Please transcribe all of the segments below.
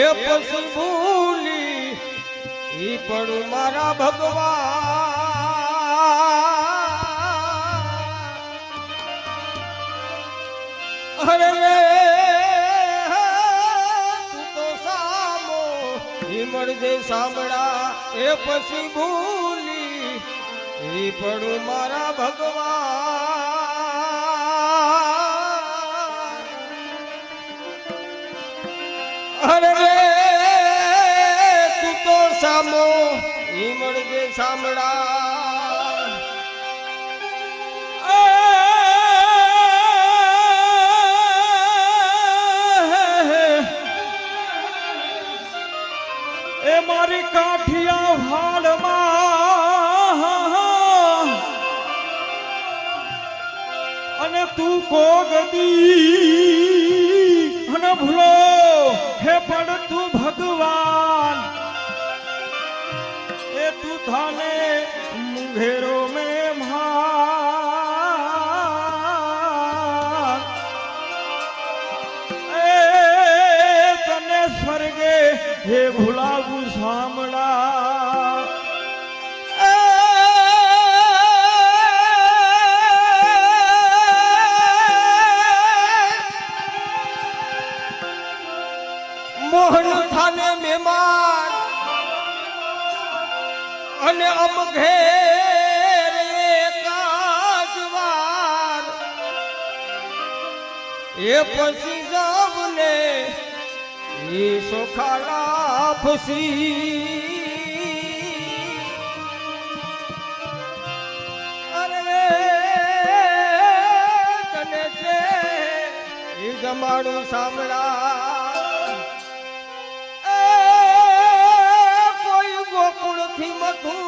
એ પછી ભૂલી એ પણ મારા ભગવાન. અરે તું તો સામો હિમળજે સાંભળા, એ પછી ભૂલી એ પણ મારા ભગવાન. તો સામો હિમળજે સાંભળા. એ મારી કાઠિયા હાલમાં અને તું કોગદી હે ભૂલાવું સાંભળા. મોહન થાને મહેમાન અને અમ ઘેર એકાદ એ પછી એ સોખાલા ફસી અરે તને છે એ જમાડું સાંભળા. કોઈ કોઈ ગોકુળથી મથુરામાં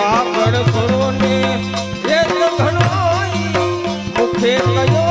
આગળ કરો ને એક ઘણો મુખે કયો